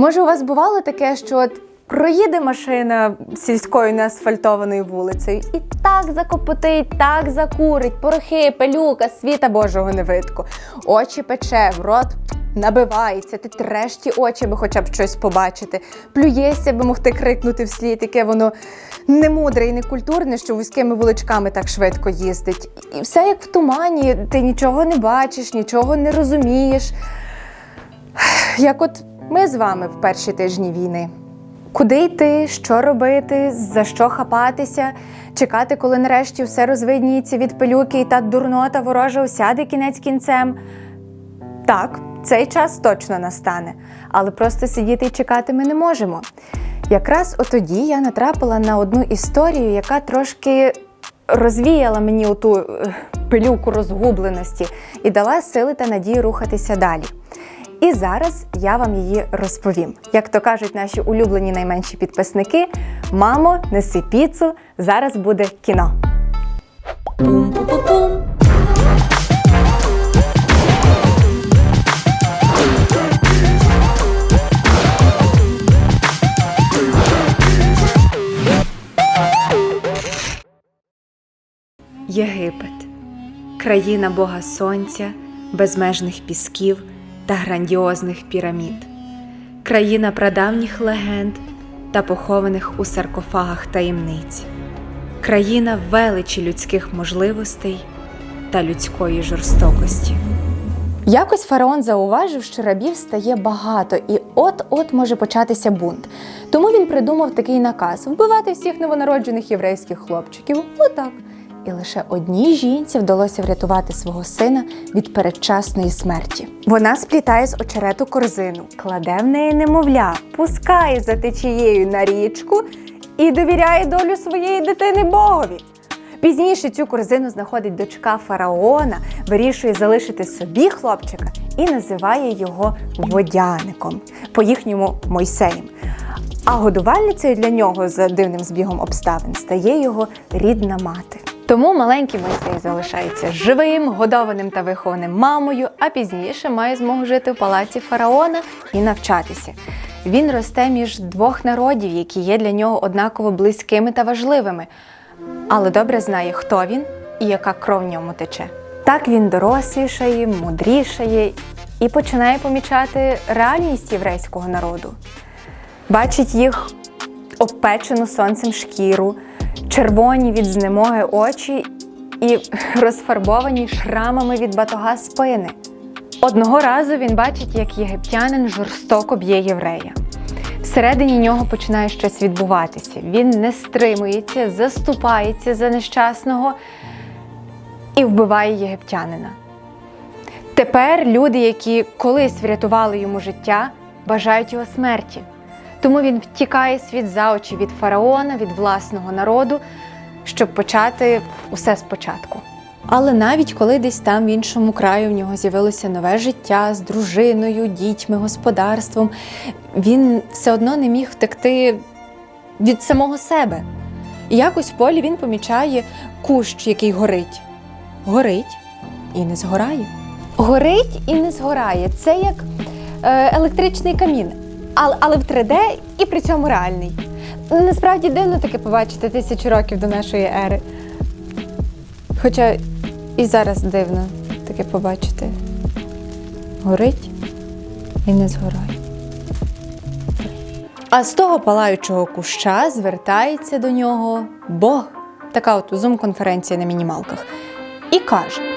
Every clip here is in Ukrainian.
Може, у вас бувало таке, що от проїде машина сільською неасфальтованою вулицею і так закопотить, так закурить, порохи, пилюка, світа Божого не видко. Очі пече, в рот набивається, ти треш ті очі, аби хоча б щось побачити. Плюєшся, аби могти крикнути вслід, яке воно немудре і некультурне, що вузькими вуличками так швидко їздить. І все як в тумані, ти нічого не бачиш, нічого не розумієш. Як от ми з вами в перші тижні війни. Куди йти, що робити, за що хапатися, чекати, коли нарешті все розвидніється від пилюки і та дурнота ворожа осяде кінець кінцем. Так, цей час точно настане, але просто сидіти і чекати ми не можемо. Якраз отоді я натрапила на одну історію, яка трошки розвіяла мені оту е, пилюку розгубленості і дала сили та надії рухатися далі. І зараз я вам її розповім. Як то кажуть наші улюблені найменші підписники: мамо, неси піцу, зараз буде кіно. Єгипет країна Бога Сонця, безмежних пісків та грандіозних пірамід, країна прадавніх легенд та похованих у саркофагах таємниць, країна величі людських можливостей та людської жорстокості. Якось фараон зауважив, що рабів стає багато, і от-от може початися бунт. Тому він придумав такий наказ вбивати всіх новонароджених єврейських хлопчиків. Отак. І лише одній жінці вдалося врятувати свого сина від передчасної смерті. Вона сплітає з очерету корзину, кладе в неї немовля, пускає за течією на річку і довіряє долю своєї дитини Богові. Пізніше цю корзину знаходить дочка фараона, вирішує залишити собі хлопчика і називає його водяником, по їхньому Мойсеєм. А годувальницею для нього за дивним збігом обставин стає його рідна мати. Тому маленький Мойсей залишається живим, годованим та вихованим мамою, а пізніше має змогу жити в палаці фараона і навчатися. Він росте між двох народів, які є для нього однаково близькими та важливими, але добре знає, хто він і яка кров в ньому тече. Так він дорослішає, мудрішає і починає помічати реальність єврейського народу. Бачить їх обпечену сонцем шкіру, червоні від знемоги очі і розфарбовані шрамами від батога спини. Одного разу він бачить, як єгиптянин жорстоко б'є єврея. Всередині нього починає щось відбуватися. Він не стримується, заступається за нещасного і вбиває єгиптянина. Тепер люди, які колись врятували йому життя, бажають його смерті. Тому він втікає світ за очі від фараона, від власного народу, щоб почати усе спочатку. Але навіть коли десь там в іншому краю в нього з'явилося нове життя з дружиною, дітьми, господарством, він все одно не міг втекти від самого себе. І якось в полі він помічає кущ, який горить. Горить і не згорає. Горить і не згорає. Це як е, електричний камін, але, але в 3D і при цьому реальний. Насправді дивно таке побачити тисячу років до нашої ери. Хоча і зараз дивно таке побачити. Горить і не згорає. А з того палаючого куща звертається до нього Бог, така от зум-конференція на мінімалках, і каже: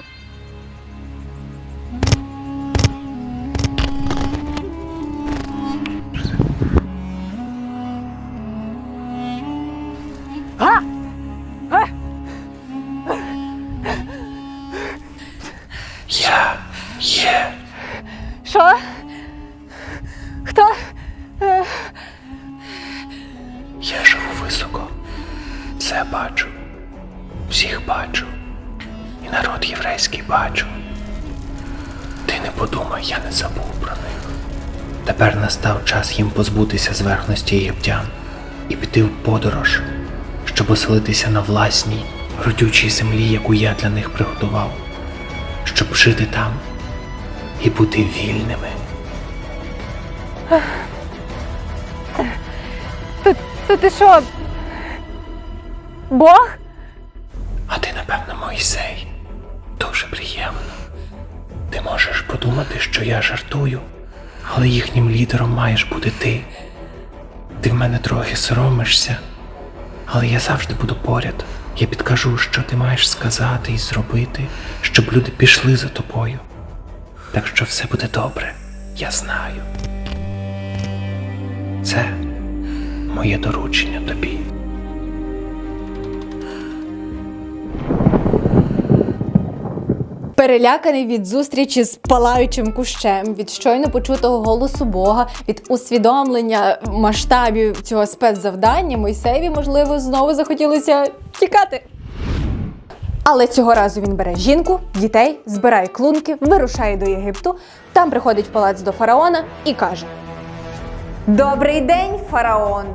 час їм позбутися зверхності єгиптян і піти в подорож, щоб оселитися на власній, родючій землі, яку я для них приготував, щоб жити там і бути вільними. То ти що? Бог? А ти, напевно, Мойсей. Дуже приємно. Ти можеш подумати, що я жартую, але їхнім лідером маєш бути ти. Ти в мене трохи соромишся, але я завжди буду поряд. Я підкажу, що ти маєш сказати і зробити, щоб люди пішли за тобою. Так що все буде добре, я знаю. Це моє доручення тобі. Переляканий від зустрічі з палаючим кущем, від щойно почутого голосу Бога, від усвідомлення масштабів цього спецзавдання, Мойсеєві, можливо, знову захотілося тікати. Але цього разу він бере жінку, дітей, збирає клунки, вирушає до Єгипту, там приходить палац до фараона і каже: Добрий день, фараон!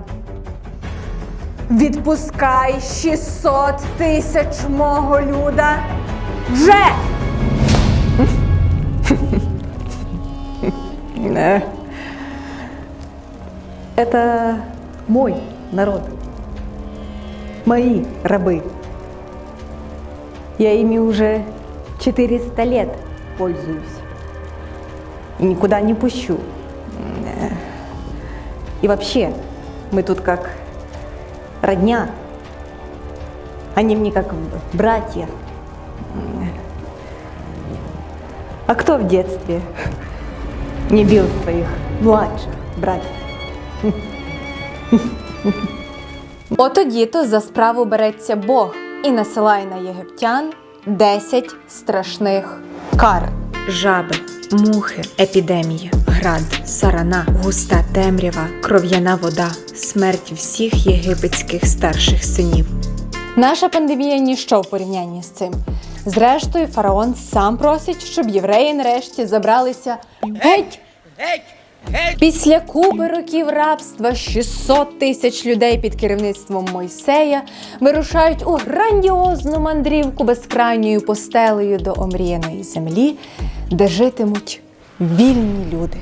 Відпускай 600 тисяч мого люда вже! Это мой народ. Мои рабы. Я ими уже 400 лет пользуюсь. И никуда не пущу. И вообще, мы тут как родня. Они мне как братья. А кто в детстве не бил своих младших братьев? Отоді то за справу береться Бог і насилає на єгиптян 10 страшних кар. Жаби, мухи, епідемія, град, сарана, густа темрява, кров'яна вода, смерть всіх єгипетських старших синів. Наша пандемія ніщо в порівнянні з цим. Зрештою, фараон сам просить, щоб євреї нарешті забралися геть Геть! Після купи років рабства 600 тисяч людей під керівництвом Мойсея вирушають у грандіозну мандрівку безкрайньою постелею до омріяної землі, де житимуть вільні люди.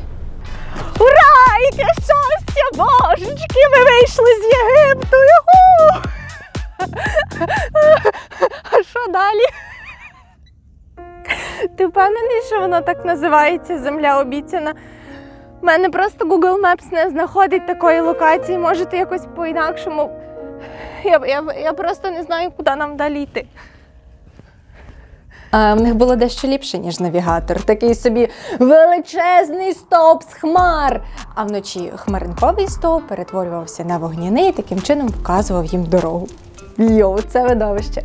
Ура! Яке щастя, божечки! Ми вийшли з Єгипту! Юху! А що далі? Ти впевнений, що воно так називається Земля обіцяна? У мене просто Google Maps не знаходить такої локації. Можете якось по-інакшому. Я, я, я просто не знаю, куди нам далі йти. А в них було дещо ліпше, ніж навігатор. Такий собі величезний стовп з хмар. А вночі хмаринковий стовп перетворювався на вогняний і таким чином вказував їм дорогу. Йоу, це видовище.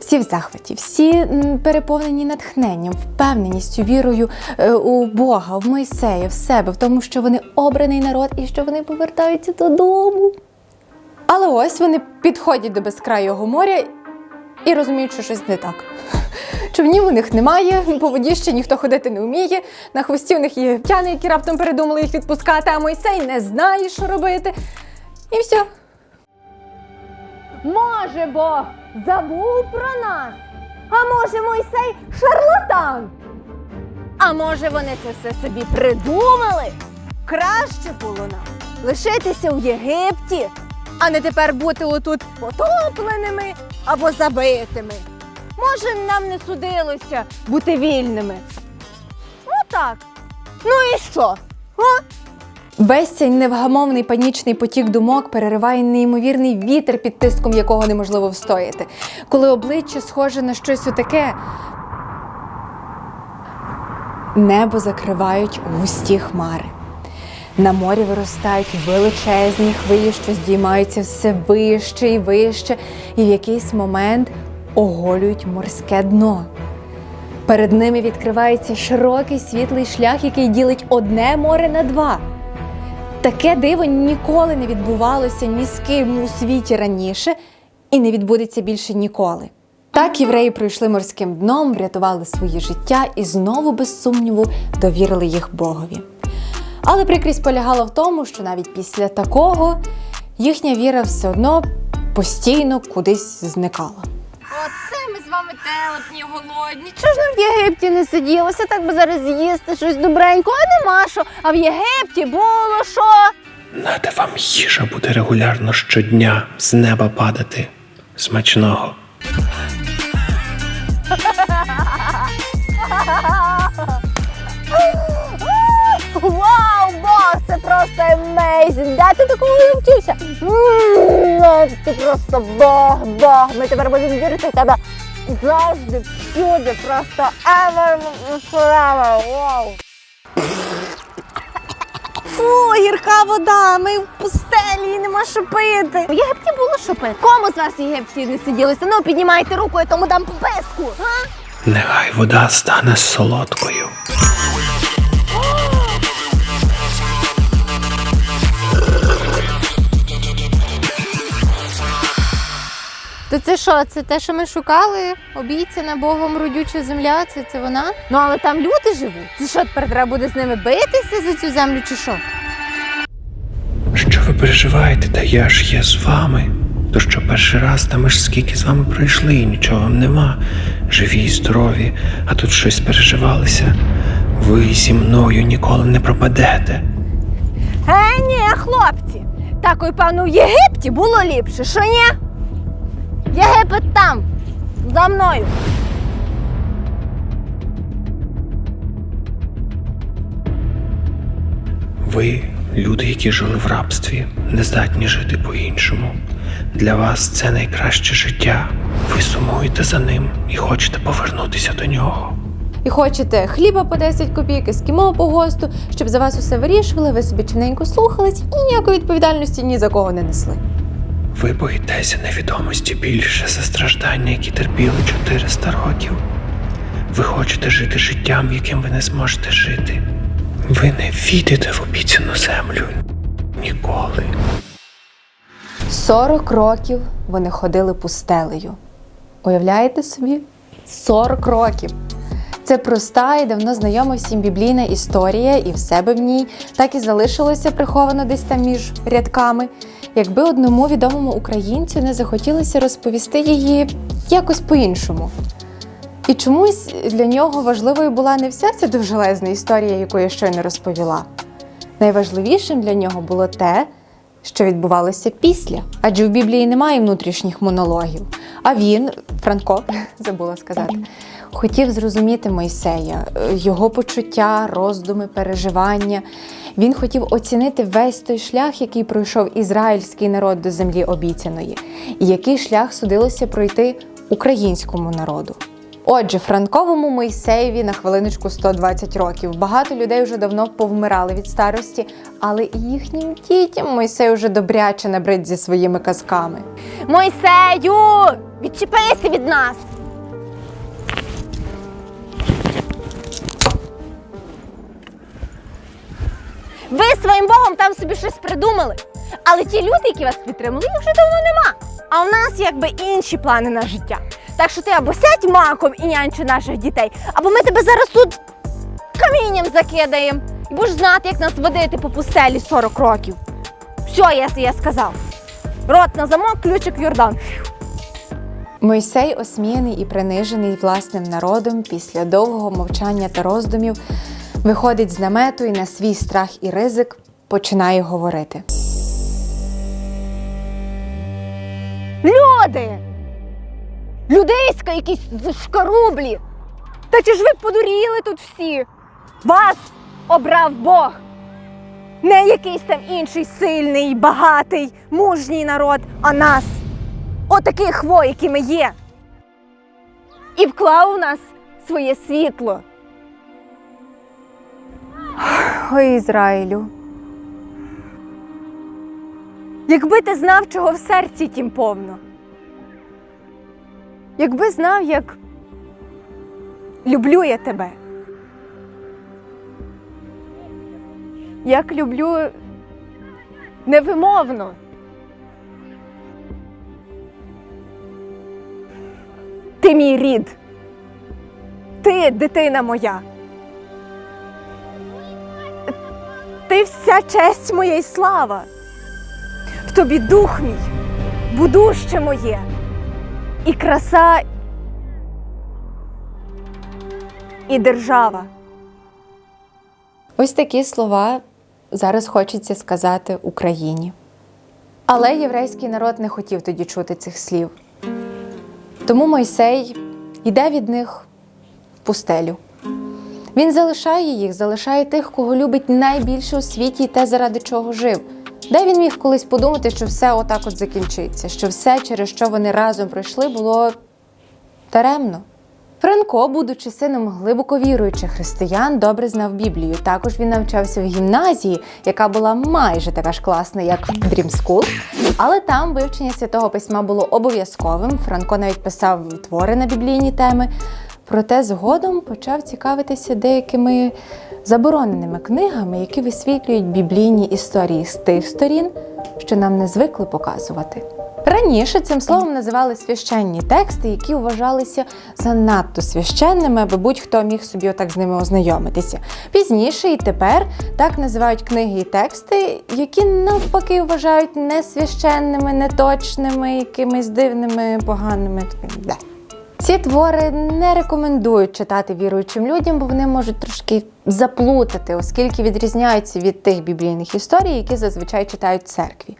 Всі в захваті, всі переповнені натхненням, впевненістю, вірою е, у Бога, в Мойсея, в себе, в тому, що вони обраний народ і що вони повертаються додому. Але ось вони підходять до безкрайого моря і розуміють, що щось не так. Човнів у них немає, по воді ще ніхто ходити не вміє. На хвості у них є єгиптяни, які раптом передумали їх відпускати, а Мойсей не знає, що робити. І все. Може, Бог забув про нас? А може, Мойсей шарлатан? А може, вони це все собі придумали? Краще було нам лишитися в Єгипті, а не тепер бути отут потопленими або забитими. Може, нам не судилося бути вільними. Отак. Ну і що? А? Весь цей невгамовний панічний потік думок перериває неймовірний вітер, під тиском якого неможливо встояти. Коли обличчя схоже на щось отаке. Небо закривають густі хмари. На морі виростають величезні хвилі, що здіймаються все вище і вище, і в якийсь момент оголюють морське дно. Перед ними відкривається широкий світлий шлях, який ділить одне море на два. Таке диво ніколи не відбувалося ні з ким у світі раніше і не відбудеться більше ніколи. Так євреї пройшли морським дном, врятували свої життя і знову, без сумніву, довірили їх Богові. Але прикрість полягала в тому, що навіть після такого їхня віра все одно постійно кудись зникала. Оце ми з вами телепні голодні. Чого ж нам в Єгипті не сиділося? Так би зараз з'їсти щось добренько, а нема що. А в Єгипті було що? Нада вам їжа буде регулярно щодня з неба падати. Смачного. Просто amazing! Де ти такого навчився? Ти просто Бог, Бог. Ми тепер будемо вірити в тебе завжди, всюди, просто ever, forever. Вау. Фу, гірка вода, ми в пустелі, нема що пити. В Єгипті було що пити. Кому з вас в Єгипті не сиділося? Ну, піднімайте руку, я тому дам пописку. Нехай вода стане солодкою. То це що? Це те, що ми шукали? Обійцяна Богом родюча земля? Це, це вона? Ну, але там люди живуть. Це що тепер треба буде з ними битися за цю землю, чи що? Що ви переживаєте, та я ж є з вами. То що перший раз, та ми ж скільки з вами пройшли, і нічого вам нема. Живі й здорові, а тут щось переживалися. Ви зі мною ніколи не пропадете. Е, ні, хлопці. Так, ой, певно, в Єгипті було ліпше, що ні? Єгипет там, за мною. Ви, люди, які жили в рабстві, не здатні жити по-іншому. Для вас це найкраще життя. Ви сумуєте за ним і хочете повернутися до нього. І хочете хліба по 10 копійок, ескімо по госту, щоб за вас усе вирішували, ви собі чиненько слухались і ніякої відповідальності ні за кого не несли. Ви боїтеся невідомості більше за страждання, які терпіли 400 років. Ви хочете жити життям, яким ви не зможете жити. Ви не війдете в обіцяну землю ніколи. 40 років вони ходили пустелею. Уявляєте собі? 40 років. Це проста і давно знайома всім біблійна історія, і в себе в ній так і залишилося приховано десь там між рядками. Якби одному відомому українцю не захотілося розповісти її якось по-іншому. І чомусь для нього важливою була не вся ця довжелезна історія, яку я щойно розповіла. Найважливішим для нього було те, що відбувалося після. Адже в Біблії немає внутрішніх монологів. А він, Франко, забула сказати, хотів зрозуміти Мойсея, е, його почуття, роздуми, переживання. Він хотів оцінити весь той шлях, який пройшов ізраїльський народ до землі обіцяної, і який шлях судилося пройти українському народу. Отже, Франковому Мойсеєві на хвилиночку 120 років. Багато людей вже давно повмирали від старості, але і їхнім дітям Мойсей уже добряче набрид зі своїми казками. Мойсею! Відчепися від нас! Ви своїм Богом там собі щось придумали. Але ті люди, які вас підтримали, їх вже давно нема. А в нас якби інші плани на життя. Так що ти або сядь маком і нянчи наших дітей, або ми тебе зараз тут камінням закидаємо. І будеш знати, як нас водити по пустелі 40 років. Все, я, я сказав. Рот на замок, ключик Йордан. Мойсей, осміяний і принижений власним народом, після довгого мовчання та роздумів, виходить з намету і на свій страх і ризик починає говорити. Люди! Людейська якісь шкарублі! Та чи ж ви подуріли тут всі? Вас обрав Бог! Не якийсь там інший сильний, багатий, мужній народ, а нас! Отаких во, які ми є! І вклав у нас своє світло. Ой, Ізраїлю. Якби ти знав, чого в серці тім повно. Якби знав, як люблю я тебе. Як люблю невимовно. Ти мій рід. Ти дитина моя. Вся честь моя й слава. В тобі дух мій, будуще моє, і краса, і держава. Ось такі слова зараз хочеться сказати Україні. Але єврейський народ не хотів тоді чути цих слів. Тому Мойсей йде від них в пустелю. Він залишає їх, залишає тих, кого любить найбільше у світі і те, заради чого жив. Де він міг колись подумати, що все отак от закінчиться, що все, через що вони разом пройшли, було даремно. Франко, будучи сином глибоко віруючих християн, добре знав Біблію. Також він навчався в гімназії, яка була майже така ж класна, як Dream School. Але там вивчення святого письма було обов'язковим. Франко навіть писав твори на біблійні теми. Проте згодом почав цікавитися деякими забороненими книгами, які висвітлюють біблійні історії з тих сторін, що нам не звикли показувати. Раніше цим словом називали священні тексти, які вважалися занадто священними, аби будь-хто міг собі отак з ними ознайомитися. Пізніше і тепер так називають книги і тексти, які навпаки вважають несвященними, неточними, якимись дивними, поганими. Бе. Ці твори не рекомендують читати віруючим людям, бо вони можуть трошки заплутати, оскільки відрізняються від тих біблійних історій, які зазвичай читають церкві.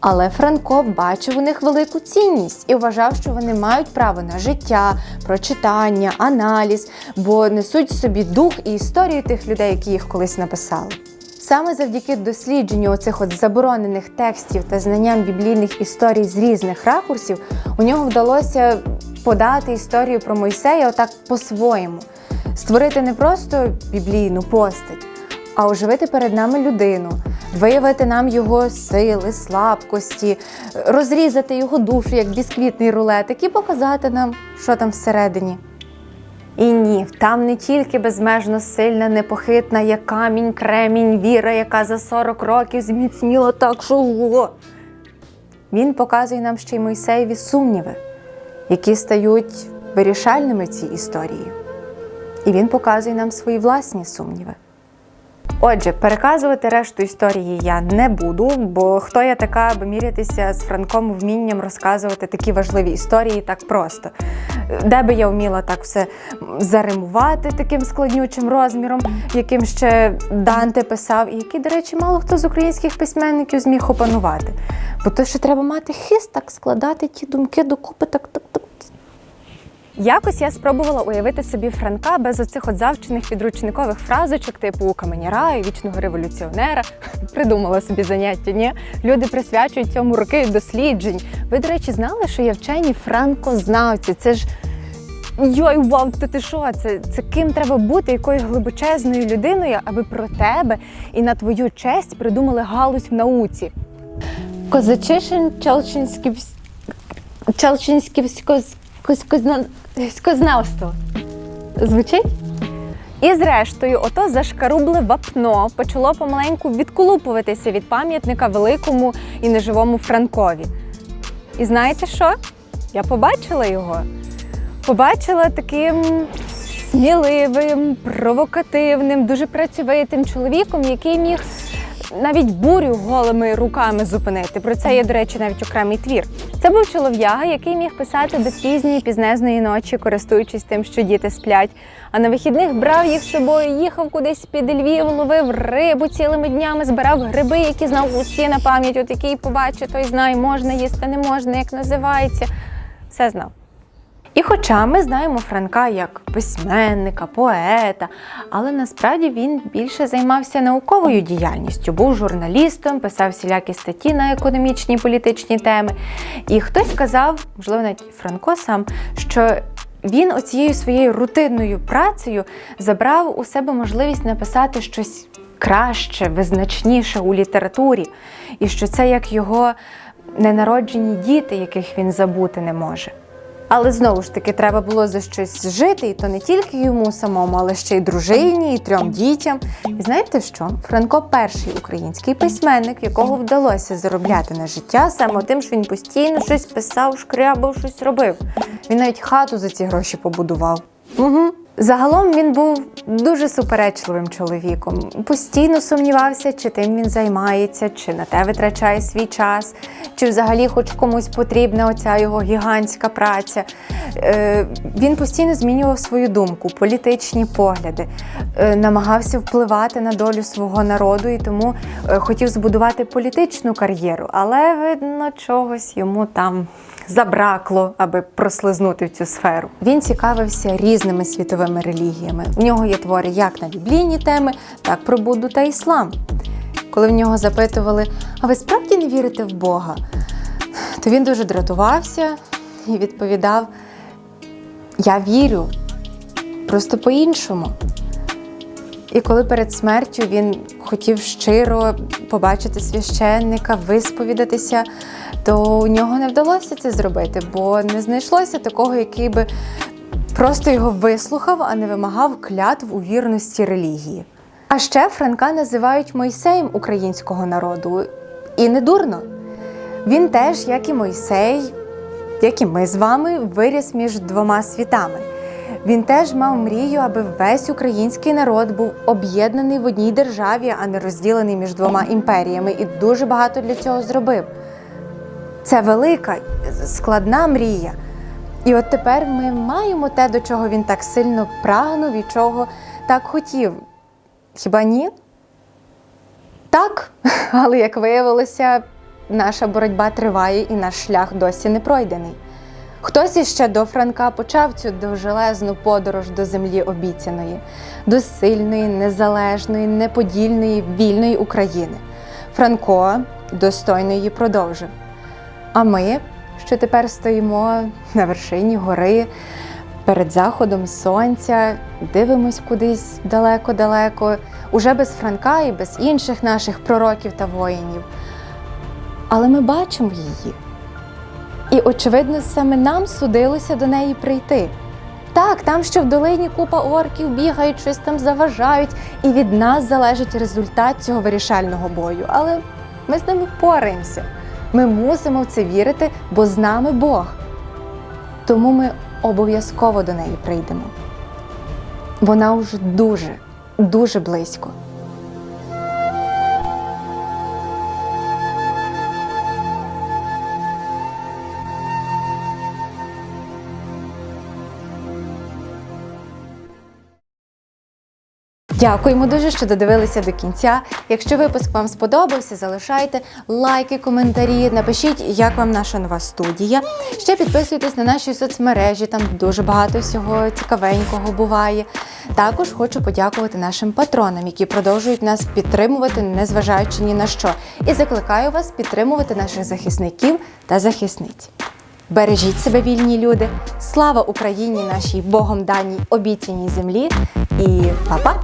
Але Франко бачив у них велику цінність і вважав, що вони мають право на життя, прочитання, аналіз, бо несуть собі дух і історію тих людей, які їх колись написали. Саме завдяки дослідженню оцих от заборонених текстів та знанням біблійних історій з різних ракурсів, у нього вдалося подати історію про Мойсея отак по-своєму, створити не просто біблійну постать, а оживити перед нами людину, виявити нам його сили, слабкості, розрізати його душу як бісквітний рулетик і показати нам, що там всередині. І ні, там не тільки безмежно сильна, непохитна, як камінь, кремінь, віра, яка за 40 років зміцніла так, що ого. Він показує нам ще й Мойсеєві сумніви, які стають вирішальними цій історії. І він показує нам свої власні сумніви. Отже, переказувати решту історії я не буду, бо хто я така, аби мірятися з Франком вмінням розказувати такі важливі історії так просто. Де би я вміла так все заримувати таким складнючим розміром, яким ще Данте писав, і який, до речі, мало хто з українських письменників зміг опанувати. Бо то ще треба мати хист так складати ті думки докупи, так, так, так. Якось я спробувала уявити собі Франка без оцих от завчених підручникових фразочок, типу каменя раю, вічного революціонера. Придумала собі заняття. Ні, люди присвячують цьому роки досліджень. Ви, до речі, знали, що є вчені франкознавці? Це ж. Йой, вау, то ти що? Це, це ким треба бути, якою глибочезною людиною, аби про тебе і на твою честь придумали галузь в науці. Козачишин Челчинський Скознавство. Звучить? І зрештою, ото зашкарубле вапно почало помаленьку відколупуватися від пам'ятника великому і неживому Франкові. І знаєте що? Я побачила його. Побачила таким сміливим, провокативним, дуже працьовитим чоловіком, який міг навіть бурю голими руками зупинити. Про це є, до речі, навіть окремий твір. Це був чолов'яга, який міг писати до пізньої пізнезної ночі, користуючись тим, що діти сплять. А на вихідних брав їх з собою, їхав кудись під Львів, ловив рибу цілими днями, збирав гриби, які знав усі на пам'ять. От який побачить, той знає, можна їсти, не можна, як називається. Все знав. І хоча ми знаємо Франка як письменника, поета, але насправді він більше займався науковою діяльністю, був журналістом, писав всілякі статті на економічні і політичні теми. І хтось сказав, можливо, навіть Франко сам, що він оцією своєю рутинною працею забрав у себе можливість написати щось краще, визначніше у літературі, і що це як його ненароджені діти, яких він забути не може. Але знову ж таки треба було за щось жити, і то не тільки йому самому, але ще й дружині, і трьом дітям. І знаєте що? Франко перший український письменник, якого вдалося заробляти на життя саме тим, що він постійно щось писав, шкрябав, щось робив. Він навіть хату за ці гроші побудував. Угу. Загалом він був дуже суперечливим чоловіком. Постійно сумнівався, чи тим він займається, чи на те витрачає свій час, чи взагалі хоч комусь потрібна оця його гігантська праця. Е, він постійно змінював свою думку, політичні погляди, е, намагався впливати на долю свого народу і тому е, хотів збудувати політичну кар'єру, але видно, чогось йому там забракло, аби прослизнути в цю сферу. Він цікавився різними світовими релігіями. В нього є твори як на біблійні теми, так про Будду та іслам. Коли в нього запитували, а ви справді не вірите в Бога? То він дуже дратувався і відповідав: Я вірю, просто по-іншому. І коли перед смертю він хотів щиро побачити священника, висповідатися, то у нього не вдалося це зробити, бо не знайшлося такого, який би просто його вислухав, а не вимагав клятв у вірності релігії. А ще Франка називають Мойсеєм українського народу. І не дурно. Він теж, як і Мойсей, як і ми з вами, виріс між двома світами. Він теж мав мрію, аби весь український народ був об'єднаний в одній державі, а не розділений між двома імперіями, і дуже багато для цього зробив. Це велика, складна мрія. І от тепер ми маємо те, до чого він так сильно прагнув і чого так хотів. Хіба ні? Так, але як виявилося, наша боротьба триває і наш шлях досі не пройдений. Хтось іще до Франка почав цю довжелезну подорож до землі обіцяної, до сильної, незалежної, неподільної, вільної України. Франко достойно її продовжив. А ми, що тепер стоїмо на вершині гори, перед заходом сонця, дивимось кудись далеко-далеко, уже без Франка і без інших наших пророків та воїнів. Але ми бачимо її. І, очевидно, саме нам судилося до неї прийти. Так, там ще в долині купа орків бігають, щось там заважають, і від нас залежить результат цього вирішального бою. Але ми з ними впораємося. Ми мусимо в це вірити, бо з нами Бог. Тому ми обов'язково до неї прийдемо. Вона вже дуже, дуже близько. Дякуємо дуже, що додивилися до кінця. Якщо випуск вам сподобався, залишайте лайки, коментарі, напишіть, як вам наша нова студія. Ще підписуйтесь на наші соцмережі, там дуже багато всього цікавенького буває. Також хочу подякувати нашим патронам, які продовжують нас підтримувати, незважаючи ні на що. І закликаю вас підтримувати наших захисників та захисниць. Бережіть себе, вільні люди! Слава Україні, нашій Богом даній обіцяній землі! І па-па!